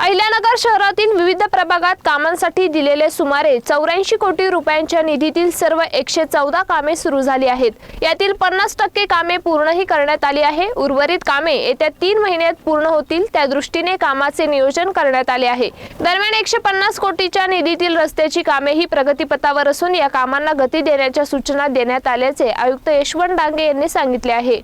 अहिल्यानगर शहरातील विविध प्रभागात कामांसाठी दिलेले सुमारे चौऱ्याऐंशी कोटी रुपयांच्या निधीतील सर्व एकशे चौदा कामे सुरू झाली आहेत. यातील पन्नास टक्के कामे पूर्णही करण्यात आली आहे. उर्वरित कामे येत्या तीन महिन्यात पूर्ण होतील त्या दृष्टीने कामाचे नियोजन करण्यात आले आहे. दरम्यान एकशे पन्नास कोटीच्या निधीतील रस्त्याची कामेही प्रगतीपथावर असून या कामांना गती देण्याच्या सूचना देण्यात आल्याचे आयुक्त यशवंत डांगे यांनी सांगितले आहे.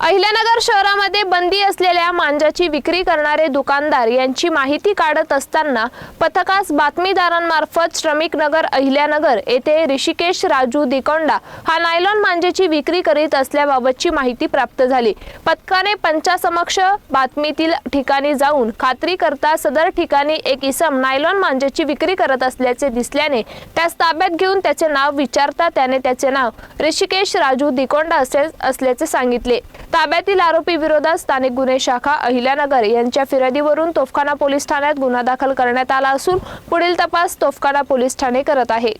अहिल्यानगर शहरामध्ये बंदी असलेल्या मांजाची विक्री करणारे दुकानदार यांची माहिती काढत असताना पथकास बातमीदारांमार्फत श्रमिक नगर अहिल्यानगर येथे ऋषिकेश राजू दिकोंडा हा नायलॉन मांजेची विक्री करीत असल्याबाबतची माहिती प्राप्त झाली. पथकाने पंचासमक्ष बातमीतील ठिकाणी जाऊन खात्री करता सदर ठिकाणी एक इसम नायलॉन मांजेची विक्री करत असल्याचे दिसल्याने त्यास ताब्यात घेऊन त्याचे नाव विचारता त्याने त्याचे नाव ऋषिकेश राजू दिकोंडा असे असल्याचे सांगितले. ताब्यातील आरोपी विरोधात स्थानिक गुन्हे शाखा अहिल्यानगर यांच्या फिर्यादीवरून तोफखाना पोलीस ठाण्यात गुन्हा दाखल करण्यात आला असून पुढील तपास तोफखाना पोलीस ठाणे करत आहे.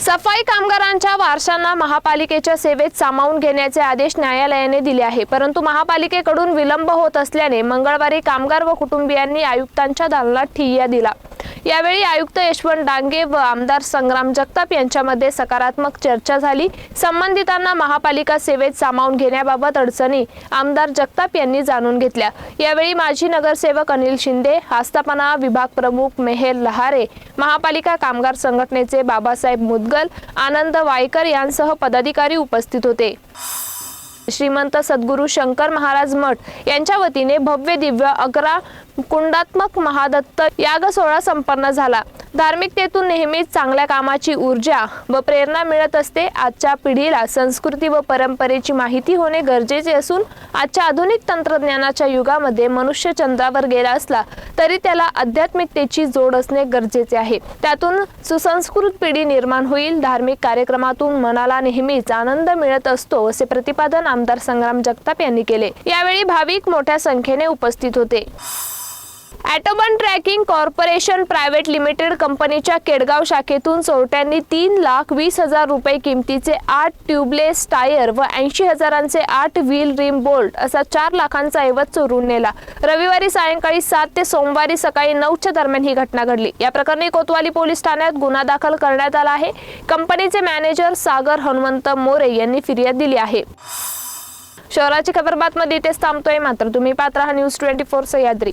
सफाई कामगारांच्या वारशांना महापालिकेच्या सेवेत सामावून घेण्याचे आदेश न्यायालयाने दिले आहे. परंतु महापालिकेकडून विलंब होत असल्याने मंगळवारी कामगार व कुटुंबियांनी आयुक्तांच्या दालनात ठिय्या दिला. यावेळी आयुक्त यशवंत डांगे व आमदार संग्राम जगताप यांच्यामध्ये सकारात्मक चर्चा झाली. संबंधितांना महापालिका सेवेत सामावून घेण्याबाबत अडचणी आमदार जगताप यांनी जाणून घेतल्या. यावेळी माजी नगरसेवक अनिल शिंदे आस्थापना विभाग प्रमुख मेहेर लहारे महापालिका कामगार संघटनेचे बाबासाहेब मुदगल आनंद वायकर यांसह पदाधिकारी उपस्थित होते. श्रीमंत सद्गुरू शंकर महाराज मठ यांच्या वतीने भव्य दिव्य अकरा कुंडात्मक महादत्त याग सोहळा संपन्न झाला. धार्मिकतेतून नेहमीच चांगल्या कामाची ऊर्जा व प्रेरणा मिळत असते. आजच्या पिढीला संस्कृती व परंपरेची माहिती होणे गरजेचे असून आजच्या आधुनिक तंत्रज्ञानाच्या युगामध्ये मनुष्य चंद्रावर गेला असला तरी त्याला आध्यात्मिकतेची जोड असणे गरजेचे आहे. त्यातून सुसंस्कृत पिढी निर्माण होईल. धार्मिक कार्यक्रमातून मनाला नेहमीच आनंद मिळत असतो असे प्रतिपादन आमदार संग्राम जगताप यांनी केले. यावेळी भाविक मोठ्या संख्येने उपस्थित होते. ॲटोबन ट्रॅकिंग कॉर्पोरेशन प्रायव्हेट लिमिटेड कंपनीच्या केडगाव शाखेतून चोरट्यांनी तीन लाख वीस हजार रुपये किमतीचे आठ ट्यूबलेस टायर व ऐंशी हजारांचे आठ व्हील रिम बोल्ट असा चार लाखांचा ऐवज चोरून नेला. रविवारी सायंकाळी सात ते सोमवारी सकाळी नऊच्या दरम्यान ही घटना घडली. या प्रकरणी कोतवाली पोलीस ठाण्यात गुन्हा दाखल करण्यात आला आहे. कंपनीचे मॅनेजर सागर हनुमंत मोरे यांनी फिर्याद दिली आहे. शहराची खबर बातमध्ये इथेच थांबतोय मात्र तुम्ही पात्र हा न्यूज ट्वेंटी फोर सह्याद्री